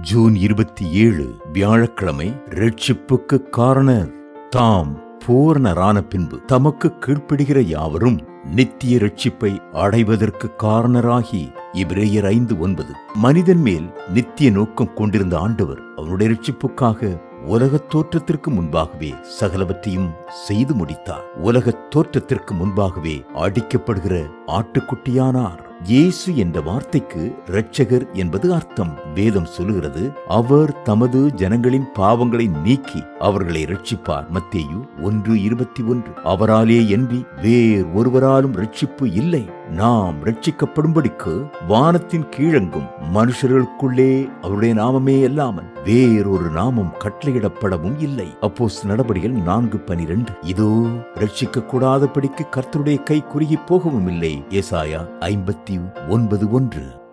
June இருபத்தி ஏழு வியாழக்கிழமை ரட்சிப்புக்கு காரணர். தாம் பூரணரான பின்பு தமக்கு கீழ்ப்படுகிற யாவரும் நித்திய ரட்சிப்பை அடைவதற்கு காரணராகி இப்ரேயர் ஐந்து ஒன்பது. மனிதன் மேல் நித்திய நோக்கம் கொண்டிருந்த ஆண்டவர் அவருடைய ரட்சிப்புக்காக உலகத் தோற்றத்திற்கு முன்பாகவே சகலவற்றையும் செய்து முடித்தார். உலகத் தோற்றத்திற்கு முன்பாகவே அடிக்கப்படுகிற ஆட்டுக்குட்டியானார். இயேசு என்ற வார்த்தைக்கு இரட்சகர் என்பது அர்த்தம். வேதம் சொல்லுகிறது அவர் தமது ஜனங்களின் பாவங்களை நீக்கி அவர்களை ரட்சிப்பார் மத்தேயு ஒன்று இருபத்தி ஒன்று. அவராலே என்பி வேறு ஒருவராலும் ரட்சிப்பு இல்லை. நாம் ரட்சிக்கப்படும்படிக்கு வானத்தின் கீழங்கும் மனுஷர்களுக்குள்ளே அவருடைய நாமமே அல்லாமல் வேறொரு நாமம் கட்டளையிடப்படவும் இல்லை. அப்போஸ் நடபடிகள் நான்கு பனிரெண்டு. இதோ ரட்சிக்க கூடாதபடிக்கு கர்த்தருடைய கை குறுகி போகவும் இல்லை. ஏசாயா ஐம்பத்தி ஒன்பது ஒன்று.